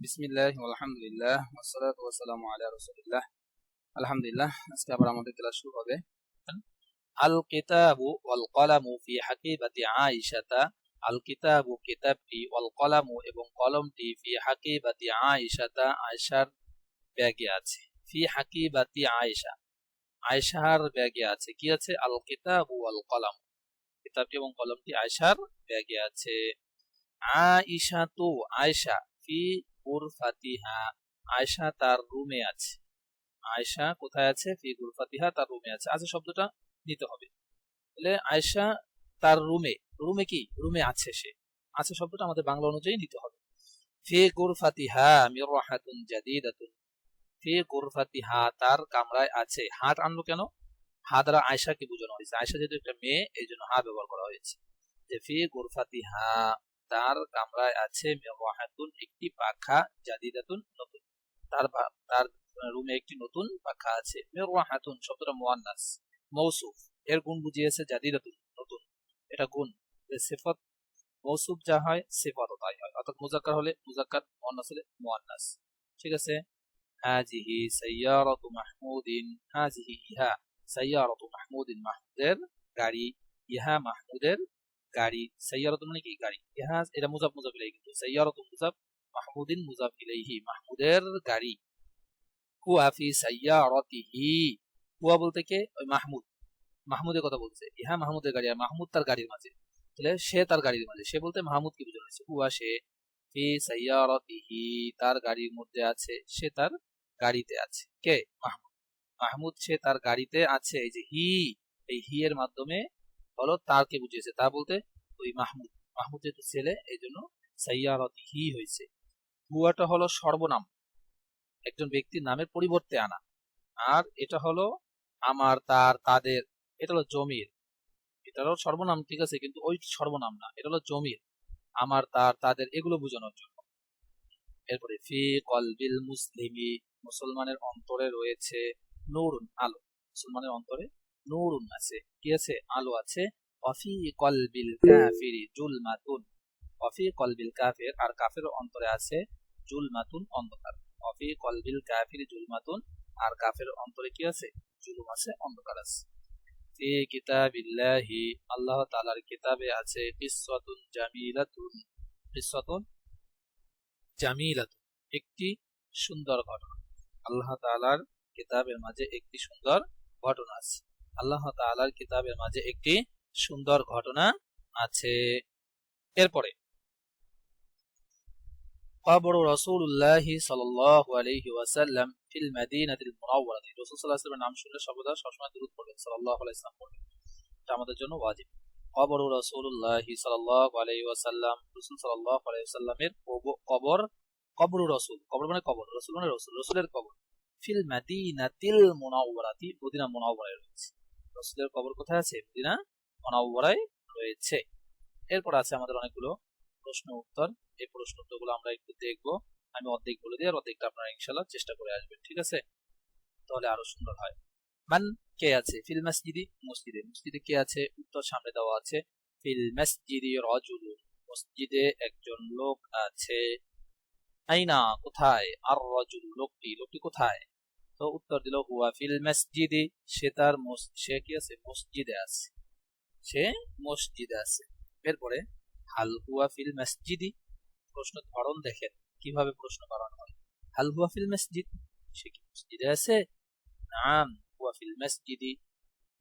বিসমিল্লাহ আলহামদুলিল্লাহ, ওয়াসসালাতু ওয়াসসালামু আলা রাসূলিল্লাহ। আলহামদুলিল্লাহ, আজকে আবার আমাদের ক্লাস শুরু হবে। আল কিতাবু ওয়াল কলামু ফি হাকিবাতি আয়েশাতা। আল কিতাবু কিতাবটি ওয়াল কলামু এবং কলমটি ফি হাকিবাতি আয়েশাতা। আয়েশার ব্যাগে আছে। ফি হাকিবাতি আয়েশা। আয়েশার ব্যাগে আছে। কি আছে? আল কিতাবু ওয়াল কলাম। কিতাবটি এবং কলমটি আয়েশার ব্যাগে আছে। আয়েশা তো আয়েশা। ফি গুরফাতিহা আয়সা তার রুমে আছে। আয়সা কোথায় আছে? ফি গুরফাতিহা তার রুমে আছে। আছে শব্দটা নিতে হবে। তাহলে আয়সা তার রুমে রুমে কি? রুমে আছে সে। আছে শব্দটা আমাদের বাংলা অনুযায়ী নিতে হবে। জাদিদাতুন। তার কামরায় আছে। হাত আনলো কেন? হা দ্বারা আয়সাকে বোঝানো হয়েছে। আয়সা যেহেতু একটা মেয়ে এই জন্য হা ব্যবহার করা হয়েছে। যে ফি গুরফাতিহা তার কামরায় আছে একটি পাখা, জাদিদাতুন নতুন। তার তার রুমে একটি নতুন পাখা আছে, মেওয়াহাতুন শব্দটা মুয়ান্নাস, মৌসুফ। এর গুণ বুঝিয়েছে জাদিদাতুন, নতুন। এটা গুণ সিফত, মৌসুফ যা হয়, সিফাতও তাই হয়। অর্থাৎ মুজাক্কার হলে মুজাক্কার, মুয়ান্নাস হলে মুয়ান্নাস। ঠিক আছে? হাজিহি সাইয়ারাতু মাহমুদিন, হাজিহি ইহা, সাইয়ারাতু মাহমুদিন মাহমুদের গাড়ি, ইহা মাহমুদের গাড়ি সাইয়ারত মানে কি গাড়ি ইহা এটা মুজাব মুজাব ইলাইহি কিন্তু সাইয়ারত মুজাব মাহমুদিন মুজাব ইলাইহি মাহমুদের গাড়ি হুয়া ফি সাইয়ারাতিহি হুয়া বলতে কে ওই মাহমুদ মাহমুদের কথা বলছে ইহা মাহমুদের গাড়ি আর মাহমুদ তার গাড়ির মাঝে তাহলে সে তার গাড়ির মাঝে সে বলতে মাহমুদ কি বুঝানো হয়েছে হুয়া সে ফি সাইয়ারাতিহি তার গাড়ির মধ্যে আছে সে তার গাড়িতে আছে কে মাহমুদ মাহমুদ সে তার গাড়িতে আছে এই যে হি এই হি এর মাধ্যমে হলো তারকে বুঝিয়েছে। তা বলতে ওই মাহমুদ। মাহমুদ যেহেতু ছেলে এই জন্য সাইয়ারতি হি হয়েছে। হুয়াটা হলো সর্বনাম। একজন ব্যক্তির নামের পরিবর্তে আনা। আর এটা হলো আমার, তার, তাদের, এটা হলো জমির। এটা হলো সর্বনাম ঠিক আছে, কিন্তু ওই সর্বনাম না। এটা হলো জমির। আমার, তার, তাদের, এগুলো বোঝানোর জন্য। এরপরে, ফি কলবিল মুসলিমি, মুসলমানের অন্তরে রয়েছে নুরুন আলো। মুসলমানের অন্তরে নূরুন আছে। কি আছে? আলো আছে। অফি কলবিল কাফিরি জুলমাতুন। অফি কলবিল কাফির আর কাফের অন্তরে আছে জুলমাতুন অন্ধকার। অফি কলবিল কাফিরি জুলমাতুন আর কাফের অন্তরে কি আছে? জুলুম আছে অন্ধকার আছে। ফি কিতাবিল্লাহি আল্লাহ তাআলার কিতাবে আছে কিসসাতুন জামিলাতুন। কিসসাতুন জামিলাতুন। একটি সুন্দর ঘটনা। আল্লাহ তাআলার কিতাবের মাঝে একটি সুন্দর ঘটনা আছে। আল্লাহ তালার কিতাবের মাঝে একটি সুন্দর ঘটনা আছে। এরপরে, কবর রসুল্লাহ সাল্লাল্লাহু আলাইহি ওয়াসাল্লাম ফিল মাদিনাতিল মুনাওয়ারাতি। রাসূল সাল্লাল্লাহু আলাইহি নাম শুনলে সর্বদা সবসময় দরুদ পড়বেন, সাল্লাল্লাহু আলাইহি ওয়াসাল্লাম পড়বেন। এটা আমাদের জন্য ওয়াজিব। কবর রাসূলুল্লাহ সাল্লাল্লাহু আলাইহি ওয়াসাল্লাম, রাসূল সাল্লাল্লাহু আলাইহি ওয়াসাল্লামের কবর কবর রাসূল। কবর মানে কবর, রাসূল মানে রাসূল, রাসূলের কবর। ফিল মাদিনাতিল মুনাওয়ারাতি, মদিনা মুনাওয়ারায় রয়েছে। রসুলের কবর কোথায় আছে? মদিনা অনাবরায় রয়েছে। এরপর আছে আমাদের অনেকগুলো প্রশ্ন উত্তর। এই প্রশ্ন উত্তরগুলো আমরা একটু দেখব। আমি অর্ধেক বলে দিই, আর অর্ধেকটা আপনারা ইনশাল্লাহ চেষ্টা করে আসবেন, ঠিক আছে? তাহলে আরও সুন্দর হয়। মান কে আছে? ফিল মসজিদি, মসজিদে। মসজিদে কে আছে? উত্তর সামনে দেওয়া আছে, ফিল মসজিদি রজুল। মসজিদে একজন লোক আছে। আইনা, কোথায়? আর রজুল, লোকটি লোকটি কোথায়? তো উত্তর দিল, হুয়া ফিল মসজিদে। সে তার সে কি আছে? মসজিদে আছে। সে মসজিদে আছে। এরপরে, হাল হুয়া ফিল মসজিদি? প্রশ্ন ধরন দেখেন, কীভাবে প্রশ্ন করানো হয়। হাল হুয়া ফিল মসজিদ? সে কি মসজিদে আছে? নাম, হুয়া ফিল মসজিদি।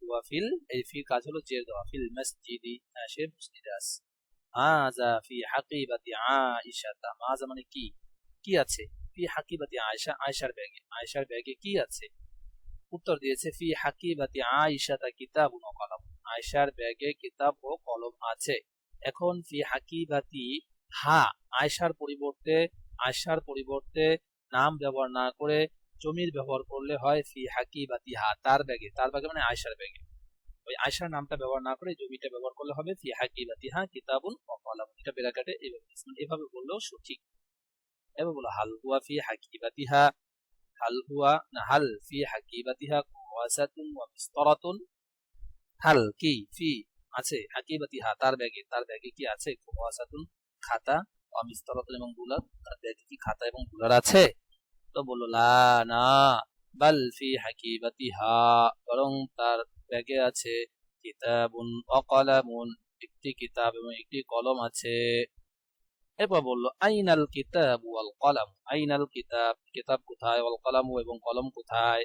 হুয়া ফিল, এই ফিল কাজ হলো জের দেওয়া। ফিল মসজিদি। হ্যাঁ সে মসজিদে আছে। মাজা ফি হাকিবাতি আইশাতা মাজা মানে কি? কি আছে? ফি হাকিবাতি আয়সা আয়সার ব্যাগে আয়সার ব্যাগে কি আছে? উত্তর দিয়েছে, ফি হাকিবাতি আয়সা তা কিতাব ও কলম। আয়সার ব্যাগে কিতাব ও কলম আছে। এখন ফি হাকিবাতি, হা আয়সার পরিবর্তে আয়সার পরিবর্তে নাম ব্যবহার না করে জমির ব্যবহার করলে হয় ফি হাকিবাতি হা, তার ব্যাগে তার ব্যাগে মানে আয়সার ব্যাগে। ওই আয়সার নামটা ব্যবহার না করে জমিটা ব্যবহার করলে হবে ফি হাকিবাতি হা, কিতাবুন কলম। এটা বেরাকাটে এইভাবে এভাবে বললেও সঠিক। বলো ফি না হাল ফি ফি আছে তার ব্যাগে তার ব্যাগে কি আছে খাতা এবং বুলার তার ব্যাগে কি খাতা এবং বুলার আছে? তো বলল, লা, না, বাল ফি হাকিবাতিহা, বরং তার ব্যাগে আছে কিতাবুন অকলামুন একটি কিতাব এবং একটি কলম আছে। এরপর বলল, আইনাল কিতাব ওয়াল কলাম। আইনাল কিতাব কিতাব কোথায়? ওয়াল কলাম এবং কলম কোথায়?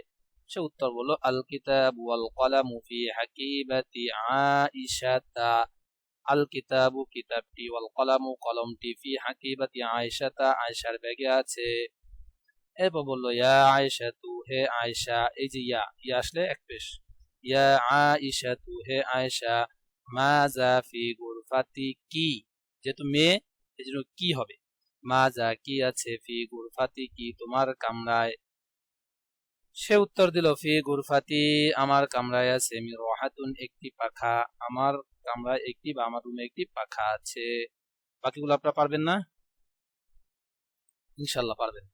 সে উত্তর বলল, আল কিতাব ওয়াল কলাম ফি হাকিবাতি আইশাতা আল কিতাবু কিতাবটি, ওয়াল কলামু কলমটি ফি হাকিবাতি আয়েশাতা। আয়েশার ব্যাগে আছে। এরপর বলল, ইয়া আয়েশা তু হে আয়েশা। এই যে ইয়া ইয়া আসলে এক পেশ। ইয়া আয়েশা তু হে আয়েশা মাজা ফি গুরফাতি কি? যেহেতু মেয়ে এই জন্য কি হবে? মাজা কি আছে ফি গুরফাতি কি তোমার কামরায়? সে উত্তর দিল ফি গুরফাতি আমার কামরায় আছে। রহাতুন একটি পাখা আমার কামরায় একটি বা আমার রুমে একটি পাখা আছে। বাকিগুলো আপনারা পারবেন না? ইনশাল্লাহ পারবেন।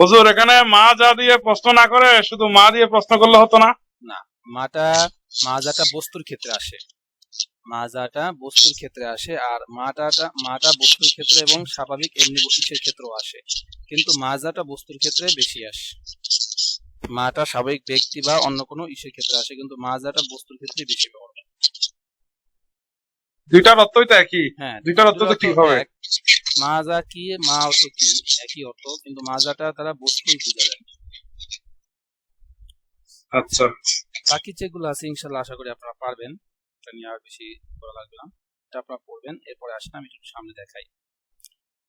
হুজুর এখানে মা যা দিয়ে প্রশ্ন না করে শুধু মা দিয়ে প্রশ্ন করলে হতো না? না মাটা মা মাজাটা বস্তুর ক্ষেত্রে আসে। মাজাটা বস্তুর ক্ষেত্রে আসে আর মাটাটা মাটা বস্তুর ক্ষেত্রে এবং স্বাভাবিক এমনি ইসের ক্ষেত্রেও আসে। কিন্তু মাজাটা বস্তুর ক্ষেত্রে বেশি আসে মাটা স্বাভাবিক ব্যক্তি বা অন্য কোনো ইসের ক্ষেত্রে আসে কিন্তু মাজাটা বস্তুর ক্ষেত্রে বেশি ব্যবহার হয়। দুইটার অর্থই তো একই। হ্যাঁ দুইটার অর্থ তো ঠিক হবে। মাজা কি মা অর্থ কি? একই অর্থ কিন্তু মাজাটা তারা বস্তুই বোঝা যায় আচ্ছা। বাকি যেগুলো আছে ইনশাল্লাহ আশা করি আপনারা পারবেন। এটা নিয়ে আর বেশি করা লাগবে না। এটা আপনারা পড়বেন, এরপরে আসেন আমি একটু সামনে দেখাই।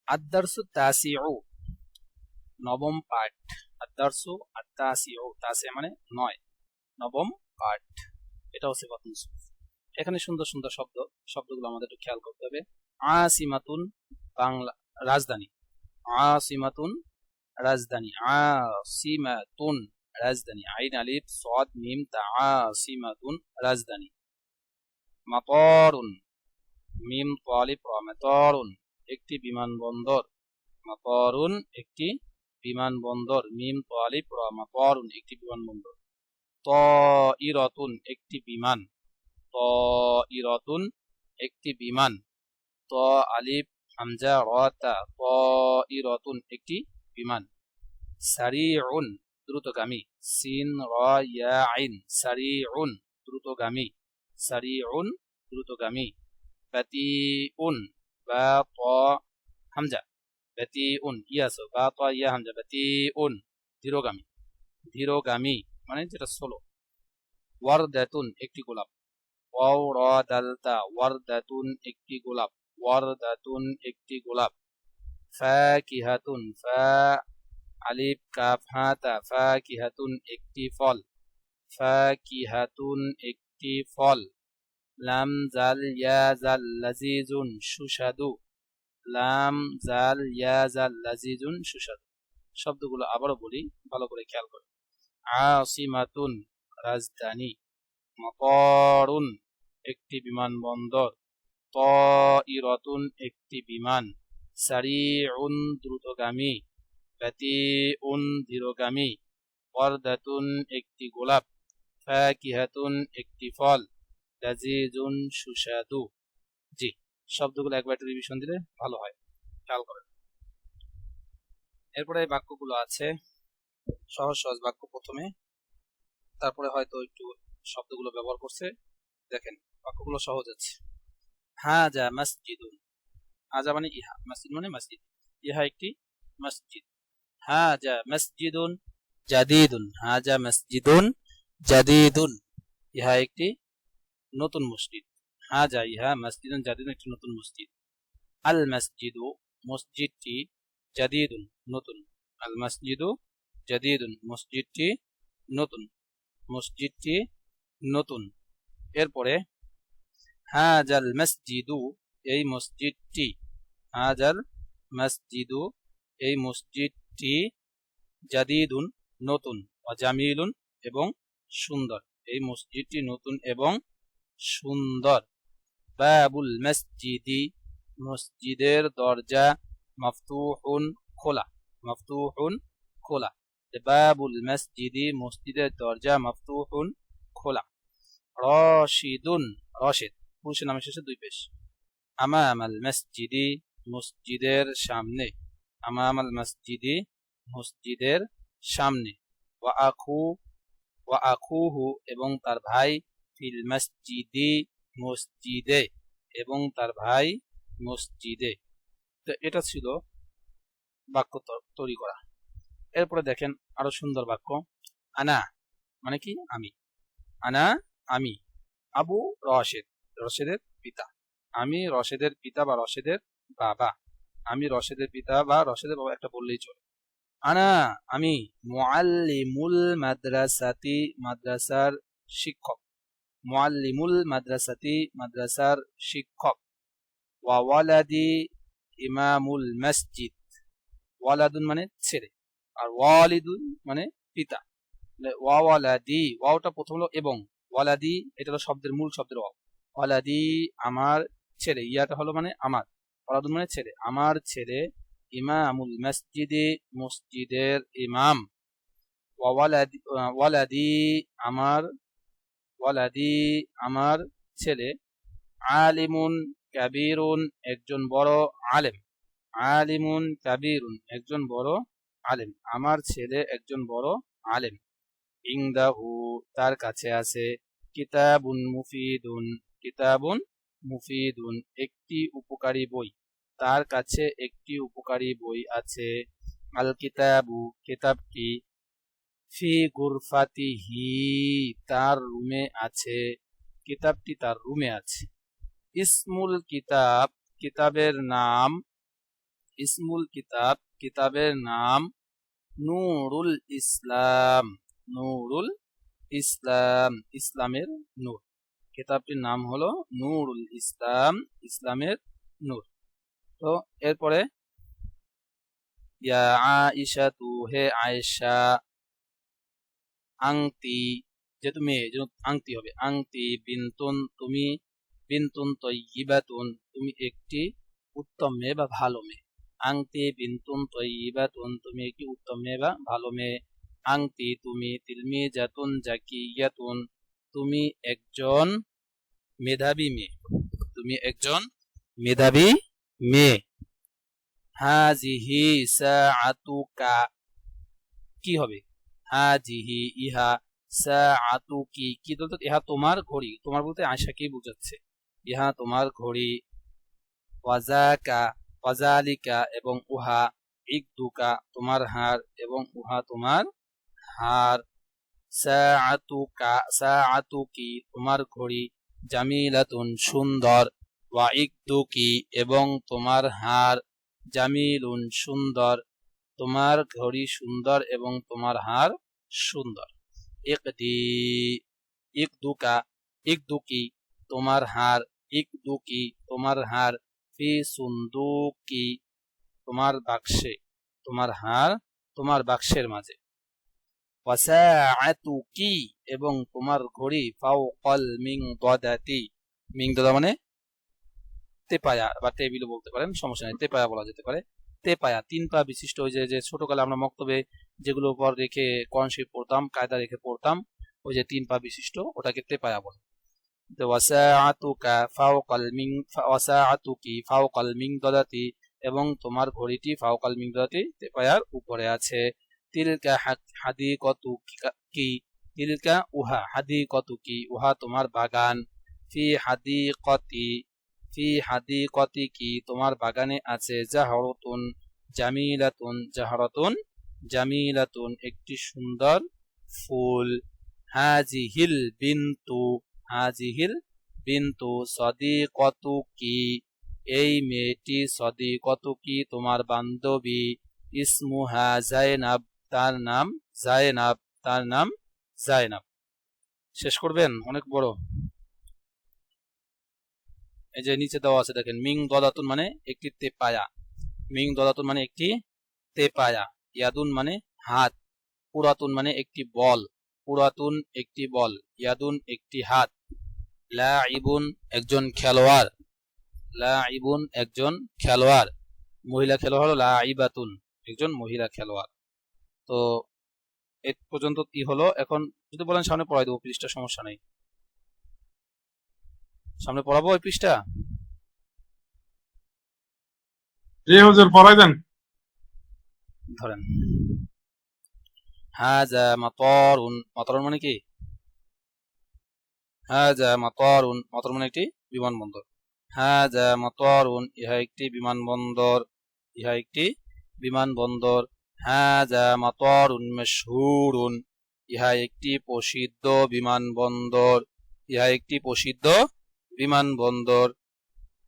আদারসু তাসিউ, নবম পাঠ। আদারসু আত্তাসিউ তাসি মানে নয়, নবম পাঠ। এটা হচ্ছে সূরা। এখানে সুন্দর সুন্দর শব্দ, শব্দগুলো আমাদের একটু খেয়াল করতে হবে। আসিমাতুন বাংলা, রাজধানী। আসিমাতুন রাজধানী। আসিমাতুন রাজধানী। আইন আলিফ সদ মিম, তা, আসিমাতুন রাজধানী। মাতরুন। মিম তালিফ মাতরুন একটি বিমানবন্দর। মাতরুন, একটি বিমানবন্দর। মিম তালিফ মাতরুন একটি বিমানবন্দর। ত ইরতুন একটি বিমান। ত ইরতুন একটি বিমান। ত আলিফ হামজা রতা। ত ইরতুন একটি বিমান। সারিউন, দ্রুতগামী। সিন র ইয়া আইন সারিউন, দ্রুতগামী। সারিউন দ্রুতগামী বাতিউন বা ত হামজা বাতিউন ইয়াস বা ত ইয়া হামজা বাতিউন ধীরগামী ধীরগামী মানে যেটা সোলো ওয়ারদাতুন একটি গোলাপ ওয়াও র দালতা ওয়ারদাতুন একটি গোলাপ ওয়ারদাতুন একটি গোলাপ ফাকিহাতুন ফা আলিফ কাফ হাতা ফাকিহাতুন একটি ফল ফাকিহাতুন একটি ফল। লাম জাল ইয়া জাল লাজিজুন সুস্বাদু লাম জাল ইয়া জাল লাজিজুন সুস্বাদু শব্দগুলো আবারও বলি, ভালো করে খেয়াল করে। আসিমাতুন রাজধানী, মকরুন একটি বিমানবন্দর ত ইরতুন একটি বিমান, সারিউন দ্রুতগামী বাতিউন ধীরগামী, ওয়ারদাতুন একটি গোলাপ। ফাকিহাতুন একটি ফল লাজিজুন সুস্বাদু জি শব্দগুলো একবার রিভিশন দিলে ভালো হয় খেয়াল করেন এরপরে বাক্যগুলো আছে, সহজ সহজ বাক্য প্রথমে। তারপরে হয়তো একটু শব্দগুলো ব্যবহার করছে। দেখেন, বাক্যগুলো সহজ আছে। হাজা মসজিদুন। হাজা মানে ইহা, মসজিদ মানে মসজিদ। ইহা একটি মসজিদ। হাজা মসজিদুন, জাদিদুন। হাজা মসজিদুন জাদিদুন, ইহা একটি নতুন মসজিদ। হাজা ইহা মসজিদুন জাদিদুন একটি নতুন মসজিদ। আল মসজিদু, মসজিদটি জাদিদুন, নতুন। আল মসজিদু জাদিদুন, মসজিদটি নতুন। মসজিদটি নতুন। এরপরে হাজাল মসজিদু, এই মসজিদটি। হাজাল মসজিদু, এই মসজিদটি জাদিদুন, নতুন। জামিলুন এবং সুন্দর। এই মসজিদটি নতুন এবং সুন্দর। বাবুল মসজিদি, মসজিদের দরজা মফতুহুন খোলা মফতুহুন খোলা। বাবুল মসজিদি, মসজিদের দরজা মফতুহুন খোলা। রশিদুন রশিদ। পুরুষের নামের শেষে দুই পেশ। আমামাল মসজিদি, মসজিদের সামনে। আমামাল মসজিদি, মসজিদের সামনে। ওয়া আখু আখুহু এবং তার ভাই ফিল মসজিদি মসজিদে এবং তার ভাই মসজিদে। তো এটা ছিল বাক্য তৈরি করা। এরপরে দেখেন আরও সুন্দর বাক্য। আনা মানে কি? আমি। আনা, আমি। আবু রশেদ, রশেদের পিতা। আমি রশেদের পিতা বা রশেদের বাবা। আমি রশেদের পিতা বা রশেদের বাবা, একটা বললেই চলে। আনা, আমি মুআল্লিমুল মাদ্রাসাতি মাদ্রাসার শিক্ষক। মুআল্লিমুল মাদ্রাসাতি মাদ্রাসার শিক্ষক। ওয়া ওয়ালাদি ইমামুল মসজিদ। ওয়ালাদুন মানে ছেলে আর ওয়ালিদুন মানে পিতা। তাহলে ওয়া ওয়ালাদি, ওয়াওটা প্রথম হলো এবং। ওয়ালাদি, এটা হলো শব্দের মূল শব্দের ওয়াও। ওয়ালাদি, আমার ছেলে, ইয়াটা হলো মানে আমার। ওয়ালাদুন মানে ছেলে, আমার ছেলে ইমামুল মসজিদে মসজিদের ইমাম ওয়ালাদি ওয়ালাদি আমার ওয়ালাদি আমার ছেলে। আলিমুন কাবিরুন একজন বড় আলেম আলিমুন কাবিরুন একজন বড় আলেম আমার ছেলে, একজন বড় আলেম ইংদাহু তার কাছে আছে। কিতাবুন মুফিদুন। কিতাবুন মুফিদুন। একটি উপকারী বই। তার কাছে একটি উপকারী বই আছে। আল কিতাবু কিতাবটি ফি গুরফাতিহি, তার রুমে আছে। কিতাবটি তার রুমে আছে। ইসমুল কিতাব কিতাবের নাম, ইসমুল কিতাব কিতাবের নাম নূরুল ইসলাম নূরুল ইসলাম, ইসলামের নূর। কিতাবটির নাম হলো নূরুল ইসলাম, ইসলামের নূর। তো এরপরে আয়েশা তু হে আয়েশা আংতি মেয়ে যেন আংতি হবে, আংতি বিন্তুন, তুমি বিন্তুন তৈবাতুন তুমি একটি উত্তম মেয়ে বা ভালো মেয়ে। আংতি বিন্তুন তৈবাতুন তুমি একটি উত্তম মেয়ে বা ভালো মেয়ে। আংতি তুমি তিলমি জাতুন জাকিয়াতুন, তুমি একজন মেধাবী মেয়ে। তুমি একজন মেধাবী মেয়ে হাজিহি সাআতুকা। কি হবে? হাজিহি ইহা সাআতুকি। কি বলতো? ইহা তোমার ঘড়ি। তোমার বলতে আয়সাকেই বোঝাচ্ছে। ইহা তোমার ঘড়ি। ওয়াজাকা, ওয়াজালিকা এবং উহা ইকদুকা তোমার হার এবং উহা তোমার হার। সাআতুকা, সাআতুকি তোমার ঘড়ি। জামিলাতুন সুন্দর। ওয়া ইকদুকি এবং তোমার হার জামিলুন সুন্দর, তোমার ঘড়ি সুন্দর এবং তোমার হার সুন্দর। ইকদি, ইকদুকা, ইকদুকি, তোমার হার, ইকদুকি, তোমার হার, ফি সুন্দুকি, তোমার বাক্সে, তোমার হার, তোমার বাক্সের মাঝে। ওয়াসাআতুকি এবং তোমার ঘড়ি ফাওকাল মিং দাদাতি মিং দাদা মানে তেপায়া বা টেবিলও বলতে পারেন, সমস্যা নেই, তেপায়া বলা যেতে পারে। তেপায়া, তিন পা বিশিষ্ট ওই যে ছোটকালে আমরা মক্তবে যেগুলো উপর রেখে কনশে পড়তাম, কায়দা রেখে পড়তাম, ওই যে তিন পা বিশিষ্ট ওটাকে তেপায়া বলে। ওয়াসাআতুকা ফাওকাল মিং ওয়াসাআতুকি ফাওকাল মিং দাদাতি এবং তোমার ঘড়িটি ফাওকাল মিং দাদাতি তেপায়ার উপরে আছে। তিলকা হাদিকতু কি তিলকা উহা হাদিকতু কি উহা তোমার বাগান। ফি হাদিকতি ফি হাদিকতি কি তোমার বাগানে আছে? জাহরতুন জামিলাতুন জাহরতুন জামিলাতুন, একটি সুন্দর ফুল। হাজিহিল বিন্তু হাজিহিল বিন্তু সদি কত কি? এই মেয়েটি সদি কত কি তোমার বান্ধবী? ইসমুহা জায়নাব, তার নাম জায়নাব, তার নাম জায়নাব। শেষ করবেন? অনেক বড়। এই যে নিচে দেওয়া আছে দেখেন, মিং দদাতুন মানে একটি তেপায়া। মিং দদাতুন মানে একটি তেপায়া। ইয়াদুন মানে হাত। পুরাতুন মানে একটি বল। পুরাতুন একটি বল। ইয়াদুন একটি হাত। লা ইবুন একজন খেলোয়াড়। লা ইবুন একজন খেলোয়াড়। মহিলা খেলোয়াড় হলো লা ইবাতুন একজন মহিলা খেলোয়াড়। তো এ পর্যন্ত কি হলো। এখন যদি বলেন সামনে পড়াই দেবো পৃষ্ঠা সমস্যা নেই। সামনে পড়াবো ওই পৃষ্ঠা জি হুজুর পড়াই দেন। ধরেন। হাজা মাতরুন মাতরুন মানে কি? হাজা মাতরুন মাতর মানে একটি বিমানবন্দর। হাজা মাতরুন ইহা একটি বিমানবন্দর ইহা একটি বিমানবন্দর। হাজা মাতরুন মশহুরুন ইহা একটি প্রসিদ্ধ বিমানবন্দর ইহা একটি প্রসিদ্ধ বিমানবন্দর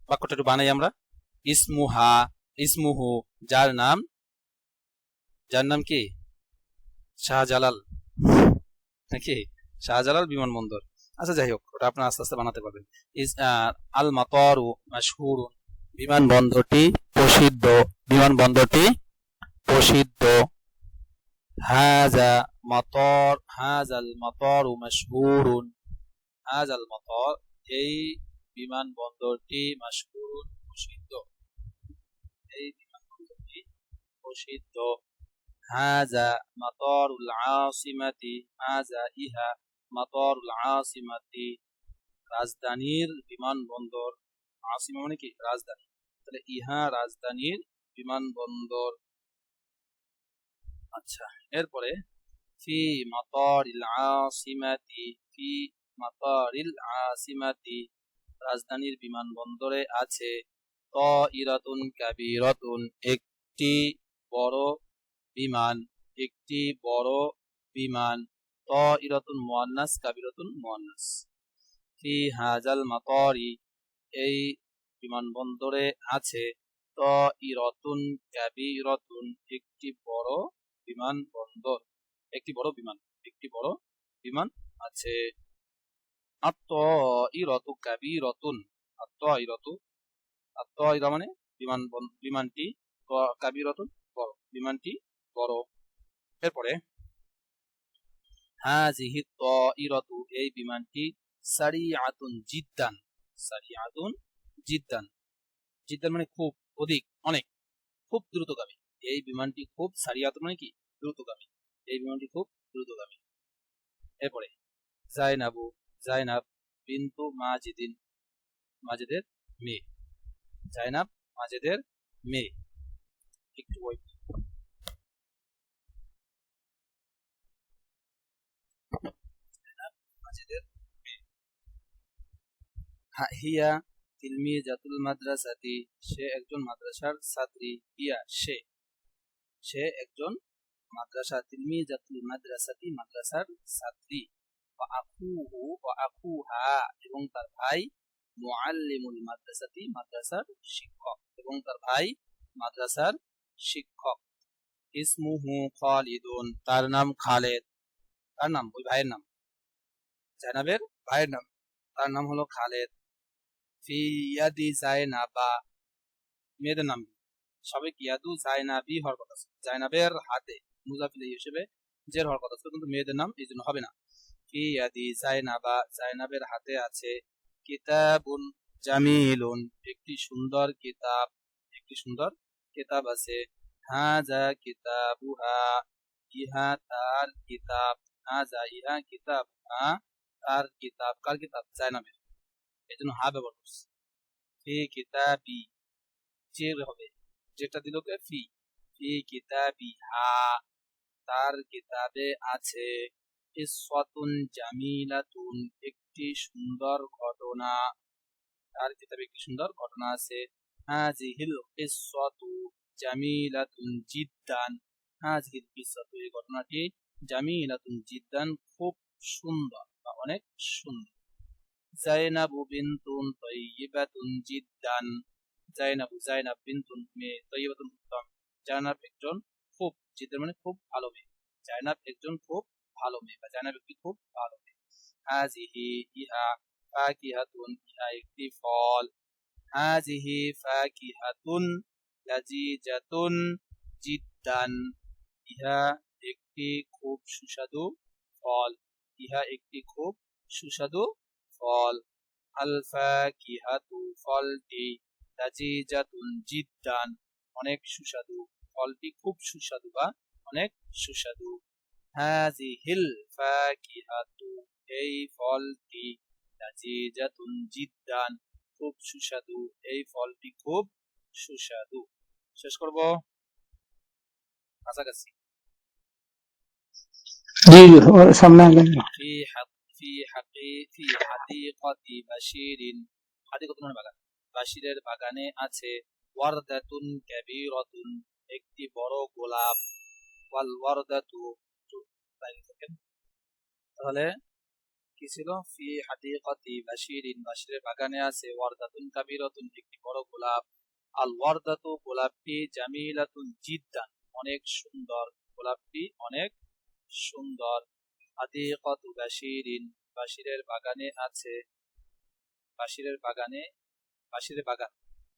বাক্যটা একটু বানাই আমরা। ইসমুহা, ইসমুহু, যার নাম যার নাম কি? শাহজালাল। নাকি? শাহজালাল বিমানবন্দর। আচ্ছা যাই হোক, ওটা আপনার আস্তে আস্তে বানাতে পারবেন। ইস আল মাতরু মাশহুরুন। বিমানবন্দরটি প্রসিদ্ধ বিমানবন্দরটি প্রসিদ্ধ। হাজা মাতর, হাজাল মাতরু মাশহুরুন। হাজাল মাতর এই বিমানবন্দরটি মাশহুরুন প্রসিদ্ধ। এই বিমানবন্দরটি প্রসিদ্ধ। হাজা মাতরুল আসিমাতি হাজা ইহা মাতরুল আসিমাতি। রাজধানীর বিমানবন্দর, আসিমা মানে কি? রাজধানী। তাহলে ইহা রাজধানীর বিমানবন্দর। আচ্ছা এরপরে ফি মাতরিল আসিমাতি, ফি মাতরিল আসিমাতি রাজধানীর বিমানবন্দরে আছে ত ইরাতুন কাবিরাতুন, একটি বড় বিমান, একটি বড় বিমান ত ইরাতুন মুয়ান্নাস কাবিরাতুন মুয়ান্নাস ফি হাজাল মাতরি, এই বিমানবন্দরে আছে ত ইরতুন কাবিরাতুন, একটি বড় বিমানবন্দর, একটি বড় বিমান, একটি বড় বিমান আছে। মানে বিমান বিমানটি কাবিরাতুন। বিমানটি বড়। এরপরে এই বিমানটি সারিআতুন জিদ্দান। সারিআতুন জিদ্দান। জিদ্দান মানে খুব অধিক, অনেক, খুব দ্রুতগামী। এই বিমানটি খুব সারিয়াতুন মানে কি? দ্রুতগামী। এই বিমানটি খুব দ্রুতগামী। এরপরে জাইনাবু জাইনাব বিন্তু মাজিদিন মাজিদের মেয়ে জাইনাব মাজিদের মেয়ে একটু মাজিদের হিয়া তিলমিজাতুল মাদ্রাসাতি সে একজন মাদ্রাসার ছাত্রী হিয়া সে সে একজন মাদ্রাসা তিলমিজাতুল মাদ্রাসাতি মাদ্রাসার ছাত্রী আকুহু আকুহা এবং তার ভাই মুআল্লিমুল মাদ্রাসাতি মাদ্রাসার শিক্ষক। এবং তার ভাই মাদ্রাসার শিক্ষক। ইসমুহু খালিদুন। তার নাম খালেদ। তার নাম, ওই ভাইয়ের নাম। জানাবের ভাইয়ের নাম। তার নাম হলো খালেদ। ফি ইয়াদি জায়নাবা। মেয়েদের নাম সবে ইয়াদু জায়নাবি হওয়ার কথা আছে জায়নাবের হাতে মুজাফিল হিসেবে জের হওয়ার কথা কিন্তু মেয়েদের নাম এই জন্য হবে না। ইয়াদি জায়নাবা জায়নাবের হাতে আছে কিতাবুন জামিলুন। একটি সুন্দর কিতাব, একটি সুন্দর কিতাব আছে। হাজা কিতাবুহা, ইহা তার কিতাব। হাজা, ইহা কিতাব হা তার কিতাব। কার কিতাব? জায়নাবের এই জন্য হা ব্যবহার করছে। ফি কিতাবি চের হবে, যেটা দিল ফি। ফি কিতাবি, হা, তার কিতাবে আছে। জামিলাতুন, একটি সুন্দর ঘটনা। তার কিতাবে একটি সুন্দর ঘটনা আছে। হাজিহিল কিসসাতু জামিলাতুন জিদ্দান। হাজিহিল কিসসাতু এই ঘটনাটি জামিলাতুন জিদ্দান খুব সুন্দর বা অনেক সুন্দর। জাইনাবু বিনতুন তৈয়িবাতুন জিদ্দান। জাইনাবু, জাইনাব বিনতুন মেয়ে তৈয়িবাতুন উত্তম জাইনাব একজন খুব জিদ্দান মানে খুব ভালো মেয়ে। জাইনাব একজন খুব ভালো মেয়ে বা একটি খুব ভালো মেয়ে ইহা ফাকিহাতুন ইহা একটি ফল হাজিহি ফাকিহাতুন লাজিজাতুন জিদ্দান ইহা একটি খুব সুস্বাদু ফল ইহা একটি খুব সুস্বাদু ফল আল ফাকিহাতু ফলটি লাজিজাতুন জিদ্দান অনেক সুস্বাদু ফলটি খুব সুস্বাদু বা অনেক সুস্বাদু হাজিহিল ফাকিহাতু এই ফলটি লাজিজাতুন জিদ্দান খুব সুস্বাদু এই ফলটি খুব সুস্বাদু শেষ করব কাছাকাছি জি ওর সামনে আগে في حق في حقي في حديقة بشير حديقة মানে বাগান বাশিরের বাগানে আছে ওয়ারদাতুন কাবীরাতুন একটি বড় গোলাপ ওয়াল ওয়ারদাতু লাইনে থাকেন। তাহলে কি ছিল? ফি হাদিকাতি বাশিরিন, বাশিরের বাগানে আছে, ওয়ারদাতুন কাবীরাতুন, একটি বড় গোলাপ। আল ওয়ারদাতু গোলাপটি জামিলাতুন জিদ্দান, অনেক সুন্দর। গোলাপটি অনেক সুন্দর। হাদিকাতু বাশিরিন, বাশিরের বাগানে আছে। বাশিরের বাগানে, বাশিরের বাগান।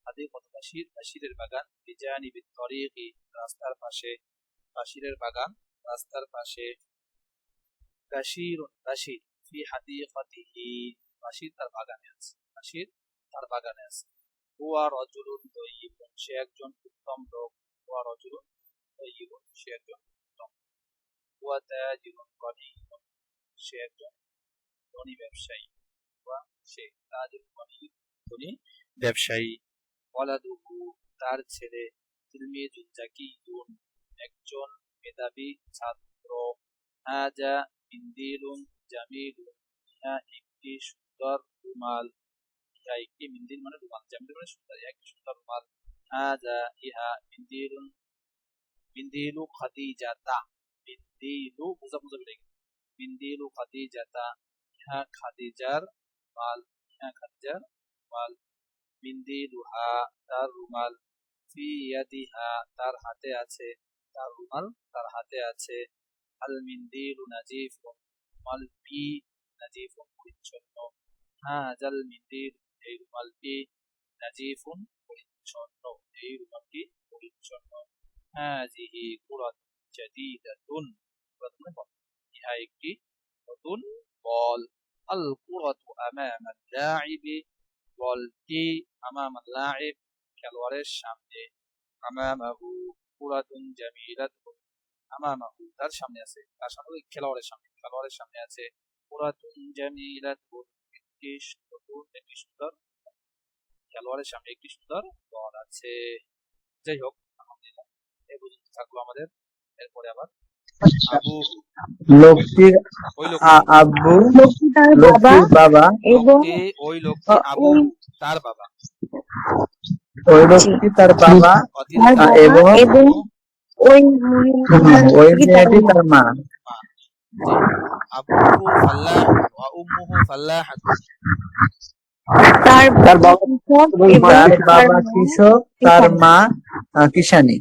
হাদিকাতু বাশির, বাশিরের বাগান, বিজানিবি তরিকি, রাস্তার পাশে। বাশিরের বাগান, রাস্তার পাশে। বাশিরুন বাশির ফি হাদিকাতিহি তার বাগানে আছে বাশির তার বাগানে আছে হুয়া রজুলুন তয়্যিবুন সে একজন উত্তম লোক। হুয়া রজুলুন তয়্যিবুন সে একজন উত্তম। হুয়া তাজিরুন সে একজন ধনী ব্যবসায়ী। হুয়া সে তাজিরুন ধনী ব্যবসায়ী। ওয়ালাদুহু তার ছেলে তিলমিজুন জাকিয়ুন একজন মেধাবী ছাত্র। হাজা মিন্দিলুন জামিলুন ইহা একটি সুন্দর রুমাল। ইহা একটি মিন্দিল মানে রুমাল। জামিল মানে সুন্দর, ইহা একটি সুন্দর রুমাল। হাজা ইহা মিন্দিলুন মিন্দিলু খাদিজাতা, মিন্দিলু বেড়ে গেছে মিন্দিলু খাদিজাতা, ইহা খাদিজার মাল ইহা খাদিজার মাল মিন্দিলুহা তার রুমাল, ফি ইয়াদিহা তার হাতে আছে, তার রুমাল তার হাতে আছে। আল মিন্দিলু নাজিফুন রুমালটি নাজিফুন পরিচ্ছন্ন হাজাল মিন্দিল এই রুমালটি নাজিফুন পরিচ্ছন্ন এই রুমালটি পরিচ্ছন্ন কুরাত জাদিদাতুন কুরাত বল। ইহা একটি নতুন বল আল কুরাতু আমামা লাইবি বলটি আমামা লাইব খেলোয়াড়ের সামনে আমামাহু কুরাতুন জামিলাতুন আমামাহু তার সামনে আছে। তার সামনে ওই খেলোয়াড়ের সামনে খেলোয়াড়ের সামনে আছে। কুরাতুন জামিলাতুন একটি একটি সুন্দর খেলোয়াড়ের সামনে একটি সুন্দর বল আছে। যাই হোক আলহামদুলিল্লাহ এই পর্যন্ত থাকল আমাদের। এরপরে আবার লোকটির আব্বু বাবা লোকটির বাবা। ওই লোকটি আবু তার বাবা। ওই লোকটি তার বাবা এবং ওই ওই তার মেয়েটি মা। তার মা বাবা কৃষক তার মা কিষানী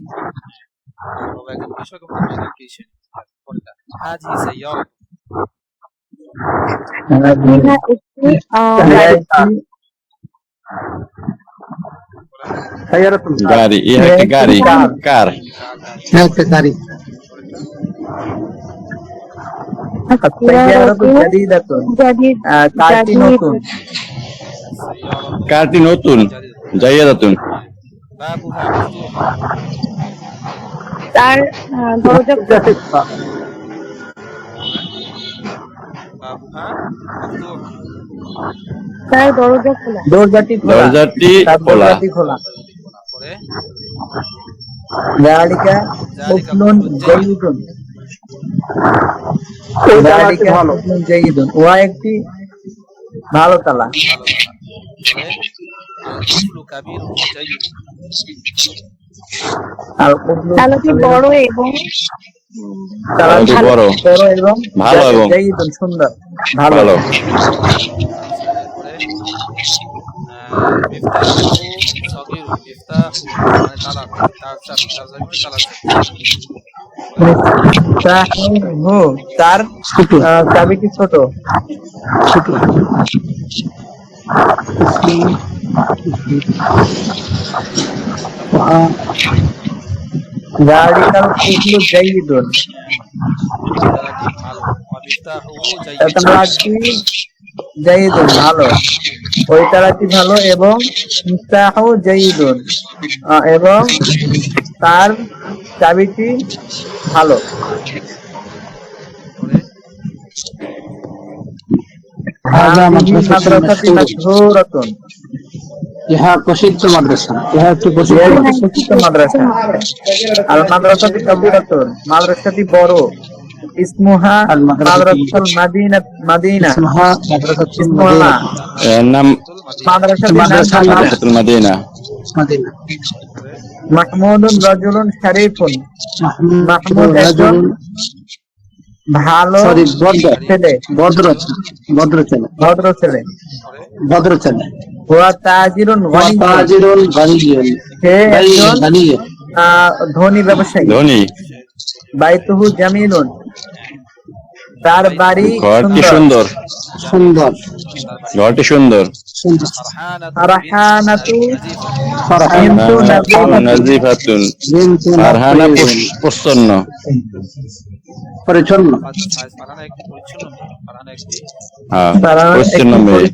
কৃষক একটি গাড়ি গাড়ি ইহা একটি গাড়ি কার গাড়ি জাদিদাতুন যাদের কারটি নতুন জাইয়াদাতুন তার দরজা বাবুহা মফতুহ তার দরজা খোলা। দরজাটি খোলা। দরজাটি খোলা। ওয়া একটি ভালো তালা। তালাটি বড় এবং বড়। এবং ভালো এবং সুন্দর। ভালো। ভালো। মিফতাহু সগীর মিফতাহু মানে তালা তার চাবি চাবিটি ছোট ছোট যালিকাল কুফলু জাইদুন তালাটি জাইদুন? ভালো। ওই তালাটি ভালো এবং মিফতাহু জাইদুন? আহ, এবং তার চাবিটি ভালো। ইহা প্রসিদ্ধ মাদ্রাসা। ইহা একটি প্রসিদ্ধ ইহা মাদ্রাসা। আল মাদ্রাসাটি বড়। ইসমুহা মাদ্রাসাতুল মাদিনা মাদিনা ইসমহা মাদ্রাসাতুল মাদিনা। নাম মাদ্রাসাটির মাদ্রাসা নাম মাদ্রাসাতুল মাদিনা। মাদিনা। মাহমুদুন রাজুলুন শরীফুন। মাহমুদ মাহমুদ একজন ভালো ভদ্র ছেলে। ভদ্র ছেলে। ভদ্র ছেলে। ভদ্র ছেলে। ভদ্র ছেলে। হুয়া তাজিরুন গনি তাজিরুল গানিয়ুন সে একজন আহ, ধনী ব্যবসায়ী। ধনী। বাইতুহু জামিলুন। তার বাড়ি ঘরটি সুন্দর। সুন্দর। সুন্দর। ঘরটি সুন্দর। ফারহানাতু নাজিফাতুন। ফারহানা প্রসন্ন পরিচ্ছন্ন। হ্যাঁ পরিচ্ছন্ন মেয়ে।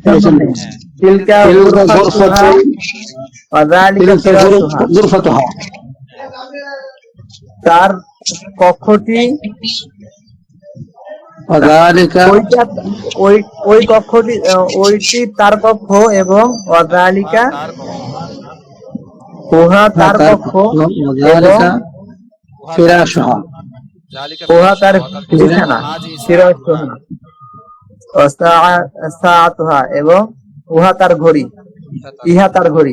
তিলকা গুরফাতুহা। ওয়া যালিকা গুরফাতুহা। তার কক্ষটি ওই ওই কক্ষটি ওইটি তার কক্ষ এবং অজালিকা উহা তার কক্ষ উহা তার বিছানা এবং উহা তার ঘড়ি ইহা তার ঘড়ি।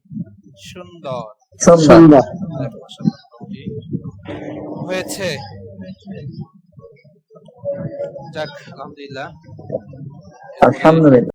সুন্দর। সুন্দর। হয়েছে। যাক আলহামদুলিল্লাহ। আলহামদুলিল্লাহ।